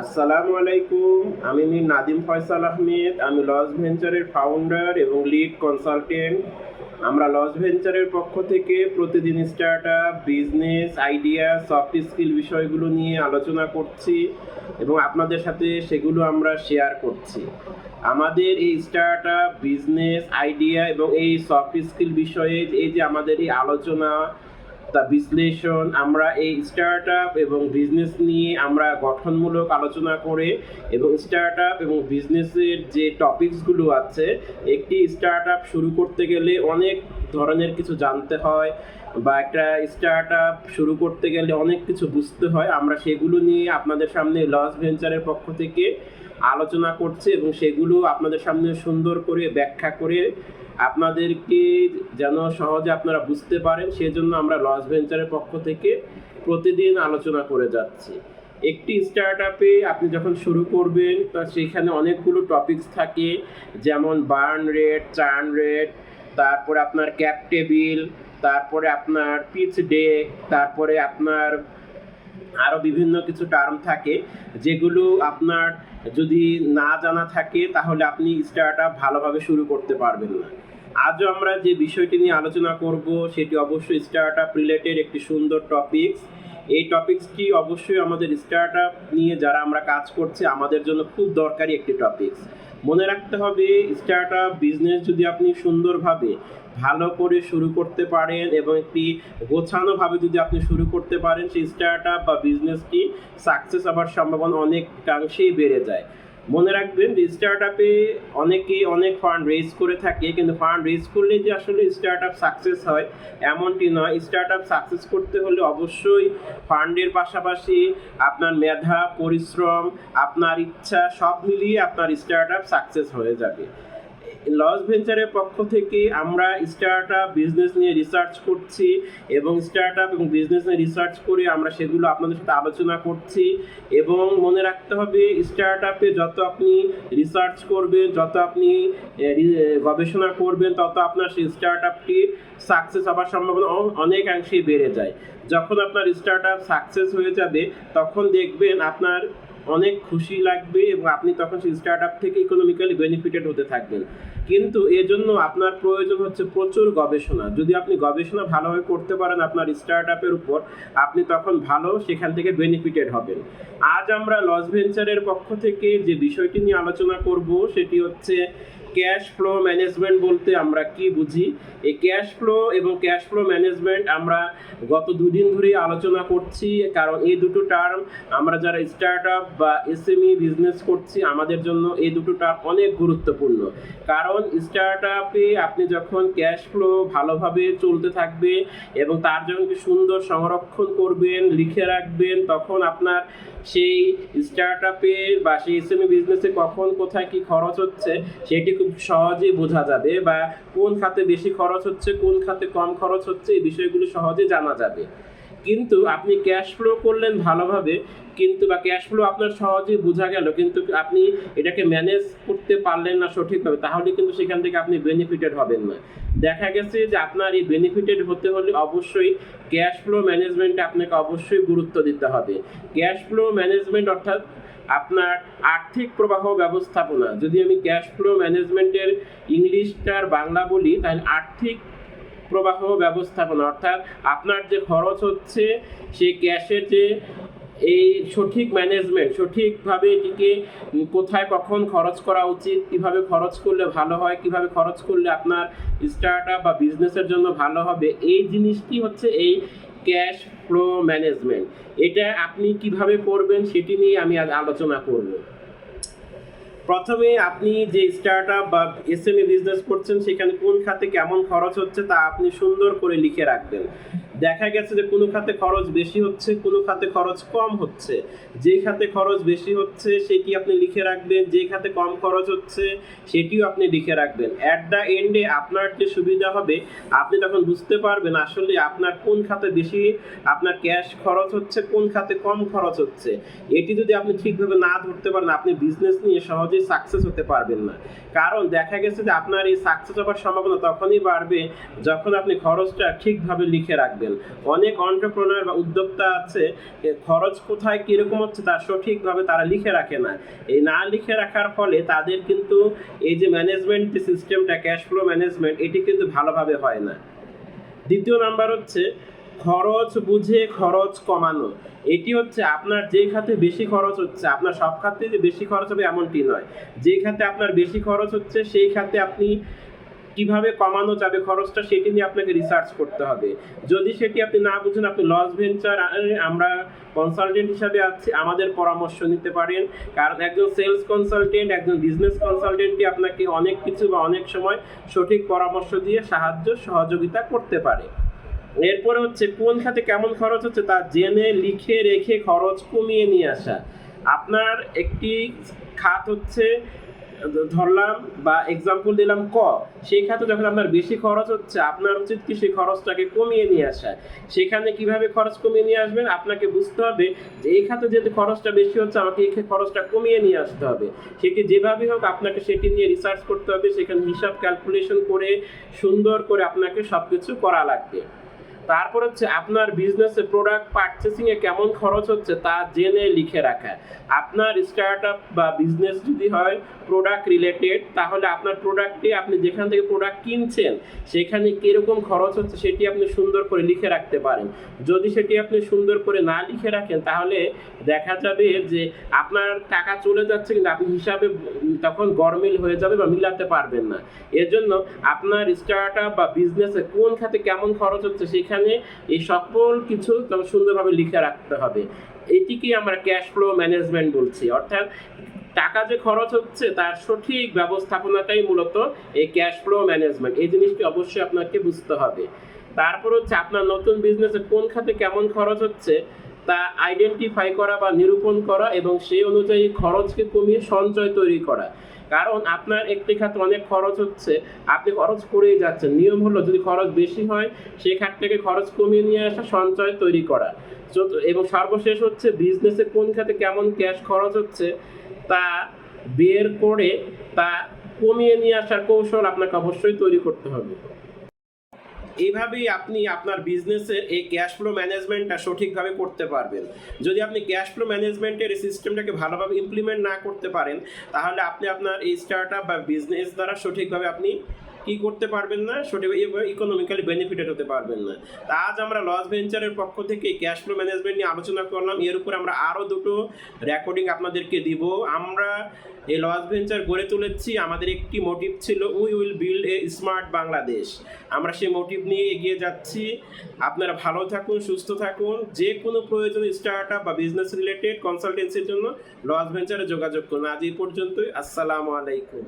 আসসালামু আলাইকুম। আমি নাদিম ফয়সাল আহমেদ। আমি লস ভেঞ্চারের ফাউন্ডার এবং লিড কনসালটেন্ট আমরা লস ভেঞ্চারের পক্ষ থেকে প্রতিদিন startup business idea soft skill বিষয়গুলো নিয়ে আলোচনা করছি এবং আপনাদের সাথে সেগুলো আমরা শেয়ার করছি। আমাদের এই স্টার্ট আপ বিজনেস আইডিয়া এবং এই সফট স্কিল বিষয়ে এই যে আমাদের এই আলোচনা তা বিশ্লেষণ, আমরা এই স্টার্ট এবং বিজনেস নিয়ে আমরা গঠনমূলক আলোচনা করে এবং স্টার্ট এবং বিজনেসের যে টপিকসগুলো আছে, একটি স্টার্ট শুরু করতে গেলে অনেক ধরনের কিছু জানতে হয়। বা একটা স্টার্ট আপ শুরু করতে গেলে অনেক কিছু বুঝতে হয়। আমরা সেগুলো নিয়ে আপনাদের সামনে লস ভেঞ্চারের পক্ষ থেকে আলোচনা করছি এবং সেগুলো আপনাদের সামনে সুন্দর করে ব্যাখ্যা করে আপনাদেরকে যেন সহজে আপনারা বুঝতে পারেন, সেজন্য আমরা লস ভেঞ্চারের পক্ষ থেকে প্রতিদিন আলোচনা করে যাচ্ছি। একটি স্টার্ট আপে আপনি যখন শুরু করবেন, তা সেখানে অনেকগুলো টপিকস থাকে, যেমন বার্ন রেট চার্ন রেট তারপরে আপনার ক্যাপ টেবিল তারপরে আপনার পিচ ডে তারপরে আপনার আরও বিভিন্ন কিছু টার্ম থাকে, যেগুলো আপনার যদি না জানা থাকে, তাহলে আপনি স্টার্ট আপ ভালোভাবে শুরু করতে পারবেন না। আজও আমরা যে বিষয়টি নিয়ে আলোচনা করব, সেটি অবশ্যই স্টার্ট আপ রিলেটেড একটি সুন্দর টপিকস এই টপিকসটি অবশ্যই আমাদের স্টার্ট নিয়ে যারা আমরা কাজ করছি, আমাদের জন্য খুব দরকারি একটি টপিকস মনে রাখতে হবে স্টার্ট আপ বিজনেস যদি আপনি সুন্দরভাবে ভালো করে শুরু করতে পারেন এবং একটি গোছানোভাবে যদি আপনি শুরু করতে পারেন, সেই স্টার্ট আপ বা বিজনেসটি সাকসেস হওয়ার সম্ভাবনা অনেকাংশেই বেড়ে যায়। মনে রাখবেন যে স্টার্ট আপে অনেকে অনেক ফান্ড রেজ করে থাকে, কিন্তু ফান্ড রেজ করলে যে আসলে স্টার্ট আপ সাকসেস হয়, এমনটি নয়। স্টার্ট আপ সাকসেস করতে হলে অবশ্যই ফান্ডের পাশাপাশি আপনার মেধা, পরিশ্রম, আপনার ইচ্ছা, সব মিলিয়ে আপনার স্টার্ট আপ সাকসেস হয়ে যাবে। লস ভেঞ্চারের পক্ষ থেকে আমরা স্টার্ট আপ বিজনেস নিয়ে রিসার্চ করছি এবং স্টার্ট আপ এবং বিজনেস নিয়ে রিসার্চ করে আমরা সেগুলো আপনাদের সাথে আলোচনা করছি এবং মনে রাখতে হবে স্টার্ট আপে যত আপনি রিসার্চ করবেন, যত আপনি গবেষণা করবেন, তত আপনার সেই স্টার্ট আপটি সাকসেস হওয়ার সম্ভাবনা অনেকাংশেই বেড়ে যায়। যখন আপনার স্টার্ট আপ সাকসেস হয়ে যাবে, তখন দেখবেন আপনার অনেক খুশি লাগবে এবং আপনি তখন সেই স্টার্ট আপ থেকে ইকোনমিক্যালি বেনিফিটেড হতে থাকবেন। কিন্তু এজন্য আপনার প্রয়োজন হচ্ছে প্রচুর গবেষণা। যদি আপনি গবেষণা ভালোভাবে করতে পারেন আপনার স্টার্ট আপের উপর, আপনি তখন ভালো সেখান থেকে বেনিফিটেড হবেন। আজ আমরা লস ভেঞ্চারের পক্ষ থেকে যে বিষয়টি নিয়ে আলোচনা করব, সেটি হচ্ছে ক্যাশ ফ্লো ম্যানেজমেন্ট বলতে আমরা কি বুঝি? এই ক্যাশ ফ্লো এবং ক্যাশ ফ্লো ম্যানেজমেন্ট আমরা গত দুদিন ধরেই আলোচনা করছি। কারণ এই দুটো টার্ম আমরা যারা স্টার্ট আপ বা এসএমই বিজনেস করছি, আমাদের জন্য এই দুটো টার্ম অনেক গুরুত্বপূর্ণ। কারণ স্টার্ট আপে আপনি যখন ক্যাশ ফ্লো ভালোভাবে চলতে থাকবে এবং তার যখন সুন্দর সংরক্ষণ করবেন, লিখে রাখবেন, তখন আপনার সেই স্টার্ট আপের বা সেই এসএমই বিজনেসে কখন, কোথায় কি খরচ হচ্ছে, সেটি খুব সহজেই বোঝা যাবে বা কোন খাতে বেশি খরচ হচ্ছে, কোন খাতে কম খরচ হচ্ছে, এই বিষয়গুলো সহজে জানা যাবে। কিন্তু আপনি ক্যাশ ফ্লো করলেন ভালোভাবে, কিন্তু বা ক্যাশ ফ্লো আপনার সহজেই বোঝা গেল, কিন্তু আপনি এটাকে ম্যানেজ করতে পারলেন না সঠিকভাবে, তাহলে কিন্তু সেখান থেকে আপনি বেনিফিটেড হবেন না। দেখা গেছে যে আপনার এই বেনিফিটেড হতে হলে অবশ্যই ক্যাশ ফ্লো ম্যানেজমেন্টে আপনাকে অবশ্যই গুরুত্ব দিতে হবে। ক্যাশ ফ্লো ম্যানেজমেন্ট অর্থাৎ আপনার আর্থিক প্রবাহ ব্যবস্থাপনা। যদি আমি ক্যাশ ফ্লো ম্যানেজমেন্টের ইংলিশটার বাংলা বলি, তাহলে আর্থিক প্রবাহ ব্যবস্থাপনা, অর্থাৎ আপনার যে খরচ হচ্ছে সেই ক্যাশের যে এই সঠিক ম্যানেজমেন্ট সঠিকভাবে এটিকে কোথায় কখন খরচ করা উচিত, কীভাবে খরচ করলে ভালো হয়, কীভাবে খরচ করলে আপনার স্টার্ট আপ বা বিজনেসের জন্য ভালো হবে, এই জিনিসটি হচ্ছে এই ক্যাশ ফ্লো ম্যানেজমেন্ট এটা আপনি কীভাবে করবেন সেটি নিয়ে আমি আজ আলোচনা করব। প্রথমে আপনি যে স্টার্ট আপ বা এসএমই বিজনেস করছেন, সেখানে কোন খাতে কেমন খরচ হচ্ছে তা আপনি সুন্দর করে লিখে রাখবেন। দেখা গেছে যে কোনো খাতে খরচ বেশি হচ্ছে, কোনো খাতে খরচ কম হচ্ছে। যে খাতে খরচ বেশি হচ্ছে সেটি আপনি লিখে রাখবেন? যে খাতে কম খরচ হচ্ছে, সেটিও আপনি লিখে রাখবেন। অ্যাট দ্য এন্ডে আপনার যে সুবিধা হবে? আপনি তখন বুঝতে পারবেন আসলে আপনার কোন খাতে বেশি, আপনার ক্যাশ খরচ হচ্ছে, কোন খাতে কম খরচ হচ্ছে। এটি যদি আপনি ঠিকভাবে না ধরতে পারেন, আপনি বিজনেস নিয়ে সহজেই সাকসেস হতে পারবেন না। কারণ দেখা গেছে যে আপনার এই সাকসেস হওয়ার সম্ভাবনা তখনই বাড়বে যখন আপনি খরচটা ঠিকভাবে লিখে রাখবেন। রাখবেন অনেক অন্টারপ্রনার বা উদ্যোক্তা আছে খরচ কোথায়, কীরকম হচ্ছে তার সঠিকভাবে তারা লিখে রাখে না। এই না লিখে রাখার ফলে তাদের কিন্তু এই যে ম্যানেজমেন্ট সিস্টেমটা ক্যাশ ফ্লো ম্যানেজমেন্ট এটি কিন্তু ভালোভাবে হয় না। দ্বিতীয় নাম্বার হচ্ছে খরচ বুঝে খরচ কমানো। এটি হচ্ছে আপনার যে খাতে বেশি খরচ হচ্ছে, আপনার সব খাতে যে বেশি খরচ হবে এমনটি নয়। যে খাতে আপনার বেশি খরচ হচ্ছে, সেই খাতে আপনি কীভাবে কমানো যাবে খরচটা সেটি নিয়ে আপনাকে রিসার্চ করতে হবে। যদি সেটি আপনি না বুঝেন, আপনি লস ভেঞ্চার আমরা কনসালটেন্ট হিসাবে আছি, আমাদের পরামর্শ নিতে পারেন। কারণ একজন সেলস কনসালটেন্ট একজন বিজনেস কনসালটেন্টই আপনাকে অনেক কিছু বা অনেক সময় সঠিক পরামর্শ দিয়ে সাহায্য, সহযোগিতা করতে পারে। এরপরে হচ্ছে, কোন খাতে কেমন খরচ হচ্ছে তা জেনে, লিখে, রেখে খরচ কমিয়ে নিয়ে আসা। আপনার একটি খাত হচ্ছে ধরলাম বা এক্সাম্পল দিলাম ক, সেই খাতে যখন আপনার বেশি খরচ হচ্ছে, আপনার উচিত কি সেই খরচটাকে কমিয়ে নিয়ে আসা? সেখানে কীভাবে খরচ কমিয়ে নিয়ে আসবেন? আপনাকে বুঝতে হবে যে এই খাতে যেহেতু খরচটা বেশি হচ্ছে, আমাকে এই খরচটা কমিয়ে নিয়ে আসতে হবে। সেটি যেভাবেই হোক আপনাকে সেটি নিয়ে রিসার্চ করতে হবে, সেখানে হিসাব ক্যালকুলেশন করে, সুন্দর করে আপনাকে সব কিছু করা লাগবে। তারপর হচ্ছে আপনার বিজনেসে প্রোডাক্ট পারচেসিং এ কেমন খরচ হচ্ছে তা জেনে লিখে রাখা। আপনার স্টার্ট আপ বা বিজনেস যদি হয় প্রোডাক্ট রিলেটেড তাহলে আপনার প্রোডাক্টে আপনি যেখান থেকে প্রোডাক্ট কিনছেন, সেখানে কীরকম খরচ হচ্ছে সেটি আপনি সুন্দর করে লিখে রাখতে পারেন। যদি সেটি আপনি সুন্দর করে না লিখে রাখেন, তাহলে দেখা যাবে যে আপনার টাকা চলে যাচ্ছে কিন্তু আপনি হিসাবে তখন গরমিল হয়ে যাবে বা মিলাতে পারবেন না। এর জন্য আপনার স্টার্ট আপ বা বিজনেসে কোন খাতে কেমন খরচ হচ্ছে সেখানে এই সকল কিছু সুন্দরভাবে লিখে রাখতে হবে। এটিকে আমরা ক্যাশ ফ্লো ম্যানেজমেন্ট বলছি। অর্থাৎ টাকা যে খরচ হচ্ছে, তার সঠিক ব্যবস্থাপনাটাই মূলত এই ক্যাশ ফ্লো ম্যানেজমেন্ট এই জিনিসটি অবশ্যই আপনাকে বুঝতে হবে। তারপর হচ্ছে আপনার নতুন বিজনেসে কোন খাতে কেমন খরচ হচ্ছে, তা আইডেন্টিফাই করা বা নিরূপণ করা এবং সেই অনুযায়ী খরচকে কমিয়ে সঞ্চয় তৈরি করা। কারণ আপনার একটি খাতে অনেক খরচ হচ্ছে, আপনি খরচ করেই যাচ্ছেন। নিয়ম হলো যদি খরচ বেশি হয়, সেই খাত থেকে খরচ কমিয়ে নিয়ে আসা, সঞ্চয় তৈরি করা। এবং সর্বশেষ হচ্ছে বিজনেসে কোন খাতে কেমন ক্যাশ খরচ হচ্ছে, তা বের করে তা কমিয়ে নিয়ে আসার কৌশল আপনাকে অবশ্যই তৈরি করতে হবে। এইভাবেই আপনি আপনার বিজনেসের এই ক্যাশ ফ্লো ম্যানেজমেন্টটা সঠিকভাবে করতে পারবেন। যদি আপনি ক্যাশ ফ্লো ম্যানেজমেন্টের এই সিস্টেমটাকে ভালোভাবে ইমপ্লিমেন্ট না করতে পারেন, তাহলে আপনি আপনার এই স্টার্ট আপ বা বিজনেস দ্বারা সঠিকভাবে আপনি কি করতে পারবেন না সঠিক ইকোনমিক্যালি বেনিফিটেড হতে পারবেন না। আজ আমরা লস ভেঞ্চারের পক্ষ থেকে ক্যাশ ফ্লো ম্যানেজমেন্ট নিয়ে আলোচনা করলাম। এর উপর আমরা আরও দুটো রেকর্ডিং আপনাদেরকে দিব। আমরা এই লস ভেঞ্চার গড়ে তুলেছি। আমাদের একটি মোটিভ ছিল we will build a smart Bangladesh আমরা সেই মোটিভ নিয়ে এগিয়ে যাচ্ছি। আপনারা ভালো থাকুন, সুস্থ থাকুন। যে কোনো প্রয়োজন স্টার্ট বা বিজনেস রিলেটেড কনসালটেন্সির জন্য লস ভেঞ্চারে যোগাযোগ করুন। আজ এই পর্যন্তই। আসসালামু আলাইকুম।